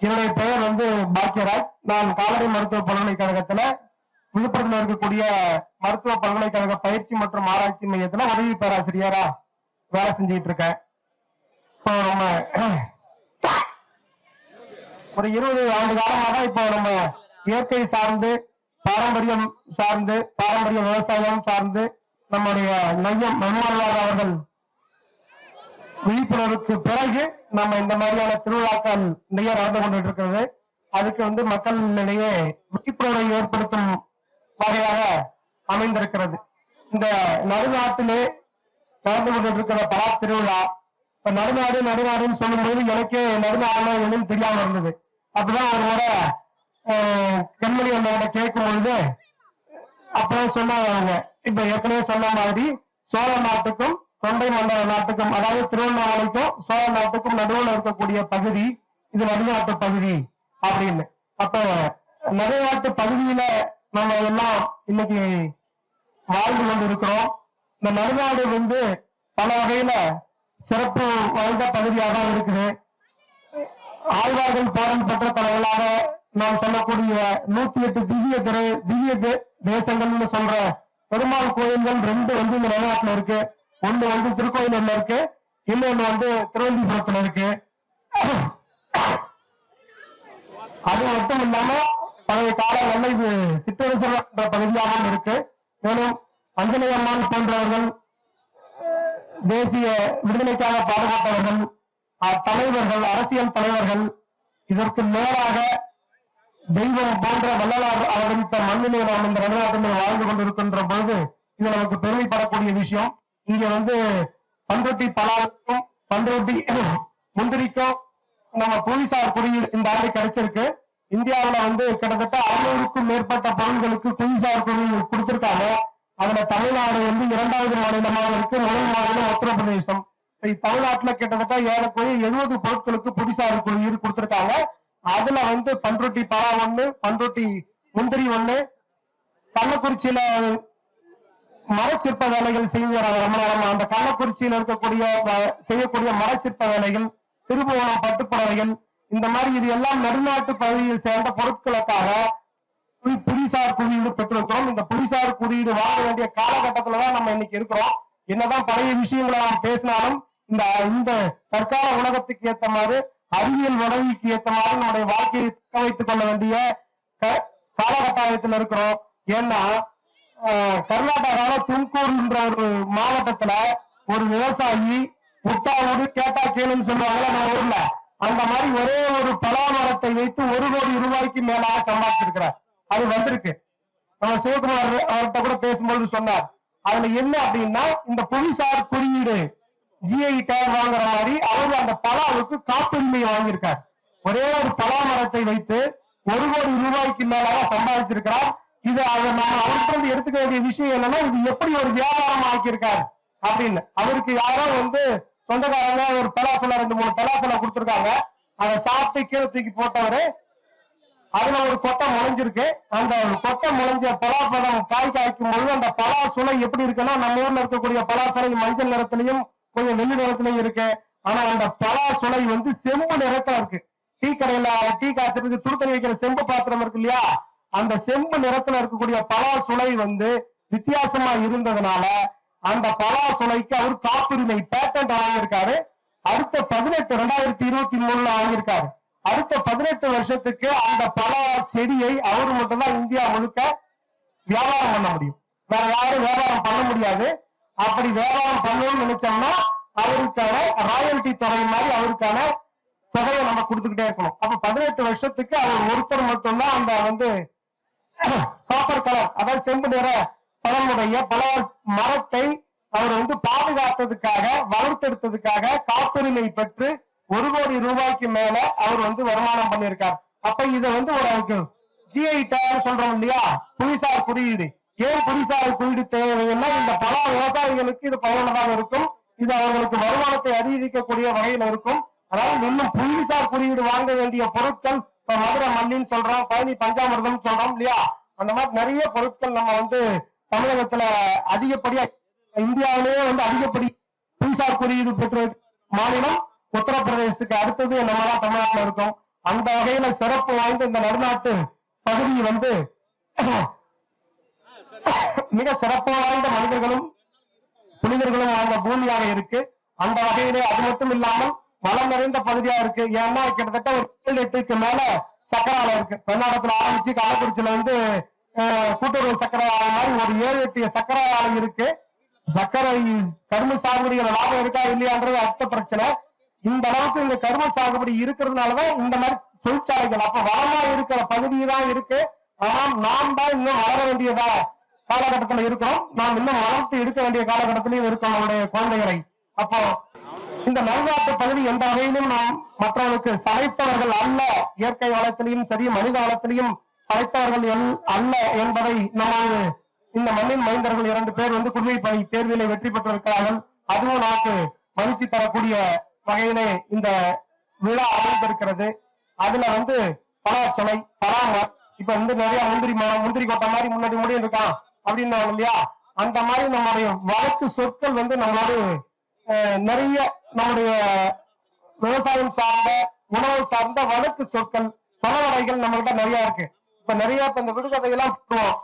என்னுடைய பெயர் வந்து பாக்கியராஜ் நான் காலடி மருத்துவ பல்கலைக்கழகத்துல விழுப்புரத்தில் இருக்கக்கூடிய மருத்துவ பல்கலைக்கழக பயிற்சி மற்றும் ஆராய்ச்சி மையத்துல உதவி பேராசிரியரா வேலை செஞ்சுட்டு இருக்கேன் இப்போ நம்ம ஒரு இருபது ஆண்டு காலமாக தான் இப்போ நம்ம இயற்கை சார்ந்து பாரம்பரியம் சார்ந்து பாரம்பரிய விவசாயம் சார்ந்து நம்முடைய நையம் நம்மாழ்வார் அவர்கள் விழிப்புணர்வுக்கு பிறகு நம்ம இந்த மாதிரியான திருவிழாக்கள் நிறைய நடந்து கொண்டு இருக்கிறது அதுக்கு வந்து மக்களிடையே விழிப்புணர்வை ஏற்படுத்தும் வகையாக அமைந்திருக்கிறது. இந்த நடுநாட்டிலே நடந்து கொண்டிருக்கிற பல திருவிழா இப்ப நடுநாடு நடுநாடுன்னு சொல்லும்போது எனக்கே நடுநாடுனா எதுவும் தெரியாம இருந்தது. அப்பதான் ஒரு முறை கண்மணி அண்ணோட கேட்கும் பொழுது அப்பதான் சொன்னாங்க அவங்க. இப்ப ஏற்கனவே சொன்ன மாதிரி சோழ நாட்டுக்கும் தொண்டை மண்டல நாட்டுக்கும் அதாவது திருவண்ணாமலைக்கும் சோழ நாட்டுக்கும் நடுவில் இருக்கக்கூடிய பகுதி இது நடுநாட்டு பகுதி அப்படின்னு. அப்ப நடுநாட்டு பகுதியில நம்ம எல்லாம் இன்னைக்கு வாழ்ந்து கொண்டு இருக்கிறோம் இந்த நடுநாடு வந்து பல வகையில சிறப்பு வாய்ந்த பகுதியாக தான் இருக்குது. ஆழ்வார்கள் பாடம் பெற்ற தலைவர்களாக நாம் சொல்லக்கூடிய நூத்தி எட்டு திவ்ய திரை திவ்ய தேசங்கள்னு சொல்ற பெருமாள் கோயில்கள் ரெண்டு வந்து இந்த நடுநாட்டுல இருக்கு. ஒண்ணு வந்து திருக்கோயிலூர்ல இருக்கு இன்னொன்னு வந்து திருவந்திபுரத்துல இருக்கு. அது மட்டும் இல்லாம பழைய காலங்கள்ல இது சிற்றரசர் பகுதியாகவும் இருக்கு. மேலும் அஞ்சலி போன்றவர்கள் தேசிய விடுதலைக்காக பாடுபட்டவர்கள் தலைவர்கள் அரசியல் தலைவர்கள் இதற்கு மேலாக தெய்வம் போன்ற வள்ளலார் அவதரித்த மண்ணிலே நாம் இந்த நடுநாட்டிலே வாழ்ந்து கொண்டிருக்கின்ற பொழுது இது நமக்கு பெருமைப்படக்கூடிய விஷயம். இங்க வந்து பண்ருட்டி பலாவுக்கும் பண்ருட்டி முந்திரிக்கும் நம்ம புவிசார் குறியீடு இந்த ஆண்டு கிடைச்சிருக்கு. இந்தியாவுல வந்து கிட்டத்தட்ட அறுநூறுக்கும் மேற்பட்ட பொருள்களுக்கு புவிசார் குறியீடு கொடுத்திருக்காங்க. அதுல தமிழ்நாடு வந்து இரண்டாவது மாநிலமாக இருக்கு முதல் மாநிலம் உத்தரப்பிரதேசம். தமிழ்நாட்டுல கிட்டத்தட்ட ஏறக்குறைய எழுபது பொருட்களுக்கு புவிசார் குறியீடு கொடுத்திருக்காங்க. அதுல வந்து பண்ருட்டி பலா ஒண்ணு பண்ருட்டி முந்திரி ஒண்ணு கள்ளக்குறிச்சியில மரச்சிற்ப வேலைகள் செய்து வராங்க ரொம்ப அந்த கள்ளக்குறிச்சியில இருக்கக்கூடிய செய்யக்கூடிய மரச்சிற்ப வேலைகள் திருபுவனம் பட்டுப்புடவைகள் இந்த மாதிரி இது எல்லாம் நடுநாட்டு பகுதியில் சேர்ந்த பொருட்களுக்காக புலிசார் குறியீடு பெற்றிருக்கிறோம். இந்த புவிசார் குறியீடு வாங்க வேண்டிய காலகட்டத்துல தான் நம்ம இன்னைக்கு இருக்கிறோம். என்னதான் பழைய விஷயங்களை நாம் பேசினாலும் இந்த இந்த தற்கால உலகத்துக்கு ஏத்த மாதிரி அறிவியல் உணவிக்கு ஏத்த மாதிரி நம்முடைய வாழ்க்கையை தக்க வைத்துக் கொள்ள வேண்டிய காலகட்டாயத்தில் இருக்கிறோம். ஏன்னா கர்நாடகால தும்கூர்ன்ற ஒரு மாவட்டத்துல ஒரு விவசாயி விட்டா கேட்டா கேளுன்னு சொல்லுவாங்கல்ல நம்ம ஊர்ல. அந்த மாதிரி ஒரே ஒரு பலா மரத்தை வைத்து ஒரு கோடி ரூபாய்க்கு மேலாக சம்பாதிச்சிருக்கிறார். அது வந்திருக்கு. நம்ம சிவகுமார் அவர்கிட்ட கூட பேசும்போது சொன்னார். அதுல என்ன அப்படின்னா இந்த புவிசார் குறியீடு ஜிஐ டேக் வாங்குற மாதிரி அவரு அந்த பலாவுக்கு காப்புரிமை வாங்கியிருக்கார். ஒரே ஒரு பலா மரத்தை வைத்து ஒரு கோடி ரூபாய்க்கு மேலாக சம்பாதிச்சிருக்கிறார். இது அதை நம்ம அவர்கிட்ட எடுத்துக்க வேண்டிய விஷயம் என்னன்னா இது எப்படி ஒரு வியாபாரம் ஆக்கியிருக்காரு அப்படின்னு. அவருக்கு யாரோ வந்து சொந்தக்காரங்க ஒரு பலாசல ரெண்டு மூணு பலாசல கொடுத்திருக்காங்க. அதை சாப்பிட்டு கீழே தூக்கி போட்டவரு அதுல ஒரு கொட்டை முளைஞ்சிருக்கு. அந்த கொட்டை முளைஞ்ச பலாப்பழம் காய் காய்க்கும் பொழுது அந்த பலா சுளை எப்படி இருக்குன்னா நம்ம ஊர்ல இருக்கக்கூடிய பலா சுளை மஞ்சள் நிறத்திலையும் கொஞ்சம் வெள்ளி நிறத்திலையும் இருக்கு. ஆனா அந்த பலா சுளை வந்து செம்பு நிறத்துல இருக்கு. டீ கடையில டீ காய்ச்சறதுக்கு சுடு வைக்கிற செம்பு பாத்திரம் இருக்கு இல்லையா? அந்த செம்பு நிறத்துல இருக்கக்கூடிய பலா சுளை வந்து வித்தியாசமா இருந்ததுனால அந்த பலா சுளைக்கு அவர் காப்புரிமை பேட்டன்ட் வாங்கியிருக்காரு. அடுத்த பதினெட்டு ரெண்டாயிரத்தி இருபத்தி மூணுல வாங்கியிருக்காரு. அடுத்த பதினெட்டு வருஷத்துக்கு அந்த பலா செடியை அவர் மட்டும்தான் இந்தியா முழுக்க வியாபாரம் பண்ண முடியும். வேற யாரும் வியாபாரம் பண்ண முடியாது. அப்படி வியாபாரம் பண்ணணும்னு நினைச்சோம்னா அவருக்கான ராயல்டி தொகை மாதிரி அவருக்கான தொகையை நம்ம கொடுத்துக்கிட்டே இருக்கணும். அப்ப பதினெட்டு வருஷத்துக்கு அவர் ஒருத்தர் மட்டும்தான் அந்த வந்து காப்பர் கலர் அதாவது செம்பு நிற பழமுடைய பல மரத்தை அவர் வந்து பாதுகாத்ததுக்காக வளர்த்தெடுத்ததுக்காக காப்புரிமை பெற்று ஒரு கோடி ரூபாய்க்கு மேல அவர் வந்து வருமானம் பண்ணியிருக்கார். அப்ப இத வந்து ஒரு அவருக்கு ஜிஐ டேக் சொல்றோம் இல்லையா? புவிசார் குறியீடு. ஏன் புவிசார் குறியீடு தேவைன்னா இந்த பல விவசாயிகளுக்கு இது பயனுள்ளதாக இருக்கும். இது அவர்களுக்கு வருமானத்தை அதிகரிக்கக்கூடிய வகையில் இருக்கும். அதாவது இன்னும் புவிசார் குறியீடு வாங்க வேண்டிய பொருட்கள் இப்ப மதுரை மல்லின்னு சொல்றோம் பழனி பஞ்சாமிர்தம் சொல்றோம் இல்லையா? அந்த மாதிரி நிறைய பொருட்கள் நம்ம வந்து தமிழகத்துல அதிகப்படியா இந்தியாவிலேயே வந்து அதிகப்படி புவிசார் குறியீடு பெற்ற மாநிலம் உத்தரப்பிரதேசத்துக்கு அடுத்தது நம்ம தான் தமிழ்நாட்டுல இருக்கோம். அந்த வகையில சிறப்பு வாய்ந்த இந்த நடுநாட்டு பகுதி வந்து மிக சிறப்பு வாய்ந்த மனிதர்களும் புனிதர்களும் வாழ்ந்த பூமியாக இருக்கு. அந்த வகையிலே அது மட்டும் இல்லாமல் வளம் நிறைந்த பகுதியா இருக்கு. ஏன்னா கிட்டத்தட்ட ஒரு ஏழு எட்டுக்கு மேல சக்கரை இருக்கு. பெண்ணாடத்துல ஆரம்பிச்சு கள்ளக்குறிச்சியில வந்து கூட்டுறவு சக்கரை ஆலை மாதிரி ஒரு ஏழு எட்டு சக்கரை ஆலை இருக்கு. சக்கரை கரும்பு சாகுபடியில லாபம் இருக்கா இல்லையான்றது அடுத்த பிரச்சனை. இந்த அளவுக்கு இந்த கரும்பு சாகுபடி இருக்கிறதுனாலதான் இந்த மாதிரி தொழிற்சாலைகள் அப்ப வளமா இருக்கிற பகுதி தான் இருக்கு. ஆனால் நாம் தான் இன்னும் வளர வேண்டியதா காலகட்டத்துல இருக்கிறோம். நாம் இன்னும் வளர்த்து எடுக்க வேண்டிய காலகட்டத்திலையும் இருக்கோம் நம்முடைய குழந்தைகளை. அப்போ இந்த நல்வாக்கு பகுதி எந்த வகையிலும் நாம் மற்றவர்களுக்கு சளைத்தவர்கள் அல்ல. இயற்கை வளத்திலையும் சரி மனித வளத்திலையும் சளைத்தவர்கள் எல்- அல்ல என்பதை நமது இந்த மண்ணின் மைந்தர்கள் இரண்டு பேர் வந்து குடிமை பணி தேர்விலே வெற்றி பெற்றிருக்கிறார்கள். அதுவும் நமக்கு மகிழ்ச்சி தரக்கூடிய வகையிலே இந்த விழா அமைந்திருக்கிறது. அதுல வந்து பலாச்சொலை பலாமர் இப்ப வந்து நிறைய முந்திரி மரம் முந்திரி கொட்டை மாதிரி முன்னாடி முடியும் இருக்கான் அப்படின்னாங்க இல்லையா? அந்த மாதிரி நம்மளுடைய வழக்கு சொற்கள் வந்து நம்மளோட நிறைய நம்முடைய விவசாயம் சார்ந்த உணவு சார்ந்த வழக்கு சொற்கள் சொலவடைகள் நம்ம கிட்ட நிறைய இருக்கு. இப்ப நிறைய இப்ப இந்த விடுகதையெல்லாம் போடுவோம்